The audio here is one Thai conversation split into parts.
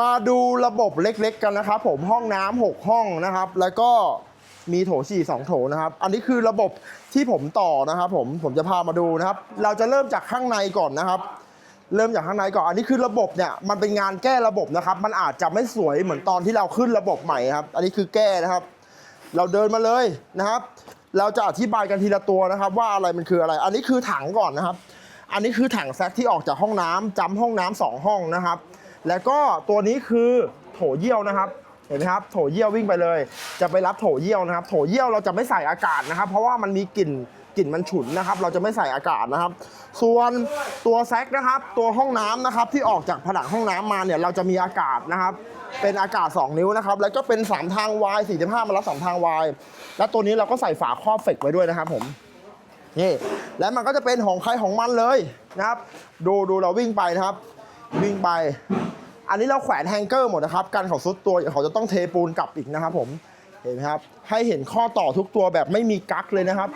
มาดูระบบเล็กๆกันนะครับผมห้องน้ำหกห้องนะครับ แล้วก็มีโถฉี่สองโถนะครับ อันนี้คือระบบที่ผมต่อนะครับ ผมผมจะพามาดูนะครับ เราจะเริ่มจากข้างในก่อนนะครับ เริ่มจากข้างในก่อนอันนี้คือระบบเนี่ยมันเป็นงานแก้ระบบนะครับ มันอาจจะไม่สวยเหมือนตอนที่เราขึ้นระบบใหม่ครับ อันนี้คือแก้นะครับ เราเดินมาเลยนะครับ เราจะอธิบายกันทีละตัวนะครับ ว่าอะไรมันคืออะไร อันนี้คือถังก่อนนะครับ อันนี้คือถังแซกที่ออกจากห้องน้ำจำห้องน้ำสองห้องนะครับ แล้วก็ตัวนี้คือโถเยี่ยวนะครับ เห็นไหมครับโถเยี่ยววิ่งไปเลย จะไปรับโถเยี่ยวนะครับ โถเยี่ยวเราจะไม่ใส่อากาศนะครับ เพราะว่ามันมีกลิ่นกลิ่นมันฉุนนะครับ เราจะไม่ใส่อากาศนะครับ ส่วนตัวแซกนะครับ ตัวห้องน้ำนะครับ ที่ออกจากผนังห้องน้ำมาเนี่ยเราจะมีอากาศนะครับ เป็นอากาศ 2 นิ้วนะครับ แล้วก็เป็น 3 ทางวาย45มารับ2ทางวายและตัวนี้เราก็ใส่ฝาครอบเฟกไว้ด้วยนะครับผมนี่และมันก็จะเป็นของใครของมันเลยนะครับ ดูดูเราวิ่งไปนะครับ วิ่งไป อันนี้เราแขวนแฮงเกอร์หมดนะครับกันเขาซุดตัวเดี๋ยวเขาจะต้องเทปูนกลับอีกนะครับผมเห็นไหมครับให้เห็นข้อต่อทุกตัวแบบไม่มีกั๊กเลยนะครับ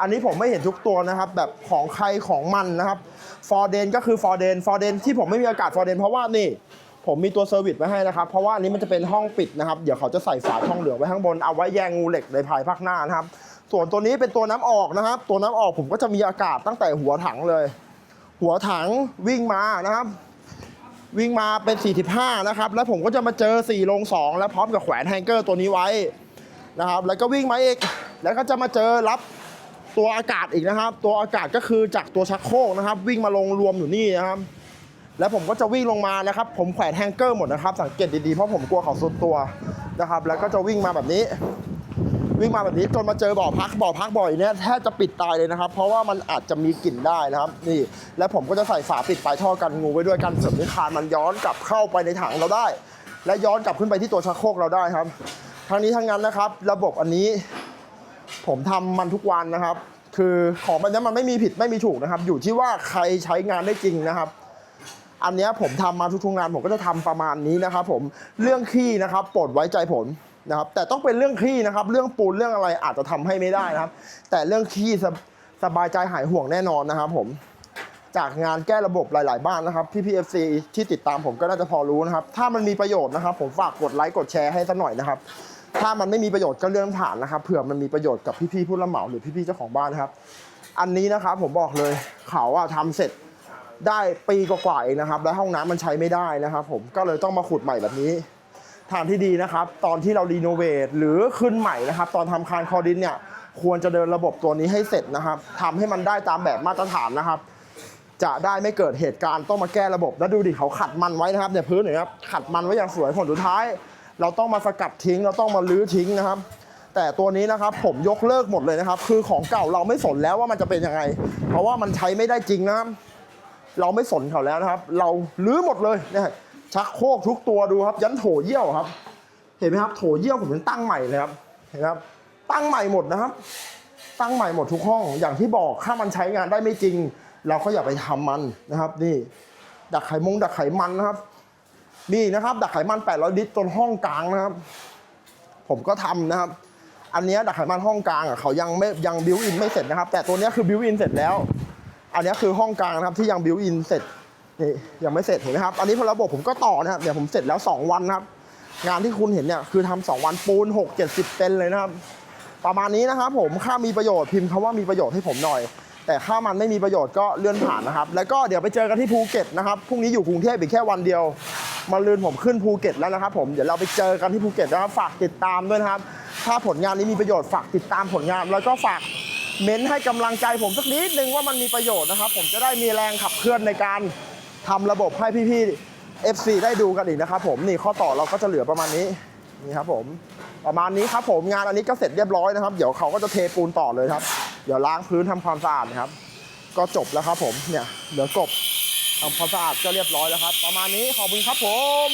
อันนี้ผมไม่เห็นทุกตัวนะครับ แบบของใครของมันนะครับฟอร์เดนก็คือฟอร์เดนฟอร์เดนที่ผมไม่มีอากาศฟอร์เดนเพราะว่านี่ผมมีตัวเซอร์วิสไว้ให้นะครับ เพราะว่าอันนี้มันจะเป็นห้องปิดนะครับ เดี๋ยวเขาจะใส่ฝาช่องเหลืองไว้ข้างบน เอาไว้แยงงูเหล็กในภายภาคหน้านะครับ ส่วนตัวนี้เป็นตัวน้ำออกนะครับ ตัวน้ำออกผมก็จะมีอากาศตั้งแต่หัวถังเลย หัวถังวิ่งมานะครับ วิ่งมาเป็น 45 นะครับ แล้วผมก็จะมาเจอ 4 ลง 2 แล้วพร้อมกับแขวนแฮงเกอร์ตัวนี้ไว้นะครับ แล้วก็วิ่งมาอีก แล้วก็จะมาเจอรับตัวอากาศอีกนะครับ ตัวอากาศก็คือจากตัวชักโครกนะครับ วิ่งมาลงรวมอยู่นี่นะครับ แล้วผมก็จะวิ่งลงมานะครับ ผมแขวนแฮงเกอร์หมดนะครับ สังเกตดีๆ เพราะผมกลัวเขาสุดตัวนะครับ แล้วก็จะวิ่งมาแบบนี้ วิ่งมาแบบนี้จนมาเจอบ่อพักบ่อพักบ่อยเนี้ยแทบจะปิดตายเลยนะครับ เพราะว่ามันอาจจะมีกลิ่นได้นะครับ นี่ แล้วผมก็จะใส่ฝาปิดปลายท่อกันงูไว้ด้วยกันเสริมนิคานมันย้อนกลับเข้าไปในถังเราได้ และย้อนกลับขึ้นไปที่ตัวชักโครกเราได้ครับ ทั้งนี้ทั้งนั้นนะครับ ระบบอันนี้ ผมทำมันทุกวันนะครับ คือของมันนี้มันไม่มีผิดไม่มีถูกนะครับ อยู่ที่ว่าใครใช้งานได้จริงนะครับอันนี้ผมทำมาทุกๆงานผมก็จะทำประมาณนี้นะครับผมเรื่องขี้นะครับโปรดไว้ใจผม นะครับแต่ต้องเป็นเรื่องขี้นะครับ เรื่องปูนเรื่องอะไรอาจจะทำให้ไม่ได้นะครับ แต่เรื่องขี้สบสบายใจหายห่วงแน่นอนนะครับ ผม จากงานแก้ระบบหลาย ๆ บ้านนะครับพี่พีเอฟซีที่ติดตามผมก็น่าจะพอรู้นะครับ ถ้ามันมีประโยชน์นะครับ ผมฝากกดไลค์กดแชร์ให้สักหน่อยนะครับ ถ้ามันไม่มีประโยชน์ก็เลื่อนผ่านนะครับเผื่อมันมีประโยชน์กับพี่ๆผู้รับเหมาหรือพี่ๆเจ้าของบ้านนะครับ อันนี้นะครับผมบอกเลยเขาอะทำเสร็จได้ปีกว่าๆเองนะครับ แล้วห้องน้ำมันใช้ไม่ได้นะครับ ผมก็เลยต้องมาขุดใหม่แบบนี้ ทางที่ดีนะครับ ตอนที่เรารีโนเวทหรือขึ้นใหม่นะครับ ตอนทำคานคอดินเนี่ยควรจะเดินระบบตัวนี้ให้เสร็จนะครับทำให้มันได้ตามแบบมาตรฐานนะครับ จะได้ไม่เกิดเหตุการณ์ต้องมาแก้ระบบ แล้วดูดิเขาขัดมันไว้นะครับเนี่ยพื้นเนี่ยครับขัดมันไว้อย่างสวยผลสุดท้าย เราต้องมาสกัดทิ้ง เราต้องมาลื้อทิ้งนะครับ แต่ตัวนี้นะครับผมยกเลิกหมดเลยนะครับ คือของเก่าเราไม่สนแล้วว่ามันจะเป็นยังไง เพราะว่ามันใช้ไม่ได้จริงนะครับเราไม่สนเขาแล้วนะครับ เราลื้อหมดเลยเนี่ย ชักโครกทุกตัวดูครับ ยันโถเยี่ยวครับ เห็นไหมครับ โถเยี่ยวผมยังตั้งใหม่เลยครับเห็นไหมครับ ตั้งใหม่หมดนะครับ ตั้งใหม่หมดทุกห้อง อย่างที่บอกถ้ามันใช้งานได้ไม่จริง เราก็อย่าไปทำมันนะครับ นี่ ดักไขมงดักไขมันนะครับมีนะครับ ดักไขมัน 800 ลิตรจนห้องกลางนะครับ ผมก็ทำนะครับ อันนี้ดักไขมันห้องกลางอะเขายังไม่ยังบิวอินไม่เสร็จนะครับ แต่ตัวนี้คือบิวอินเสร็จแล้ว อันนี้คือห้องกลางนะครับที่ยังบิวอินเสร็จ นี่ยังไม่เสร็จเห็นไหมครับ อันนี้พอระบบผมก็ต่อนะครับเนี่ยวผมเสร็จแล้ว 2 วันนะครับ งานที่คุณเห็นเนี่ยคือทำสองวันปูน 6 70เซนเลยนะครับ ประมาณนี้นะครับผมค่ามีประโยชน์พิมพ์คำว่ามีประโยชน์ให้ผมหน่อย แต่ค่ามันไม่มีประโยชน์ก็เลื่อนผ่านนะครับ แล้วก็เดี๋ยวไปเจอกันที่ภูเก็ตนะครับ พรุ่งนี้อยู่กรุงเทพอีกแค่วันเดียว มาลืนผมขึ้นภูเก็ตแล้วนะครับ ผม เดี๋ยวเราไปเจอกันที่ภูเก็ตนะครับ ฝากติดตามด้วยนะครับ ถ้าผลงานนี้มีประโยชน์ฝากติดตามผลงาน แล้วก็ฝากเม้นให้กำลังใจผมสักนิดนึงว่ามันมีประโยชน์นะครับ ผมจะได้มีแรงขับเคลื่อนในการ ทำระบบให้พี่ๆ FC ได้ดูกันอีกนะครับผมนี่ข้อต่อเราก็จะเหลือประมาณนี้นี่ครับผมประมาณนี้ครับผมงานอันนี้ก็เสร็จเรียบร้อยนะครับ เดี๋ยวเขาก็จะเทปูนต่อเลยครับ เดี๋ยวล้างพื้นทำความสะอาดนะครับ ก็จบแล้วครับผมเนี่ยเหลือกบทำความสะอาดก็เรียบร้อยแล้วครับ ประมาณนี้ขอบคุณครับผม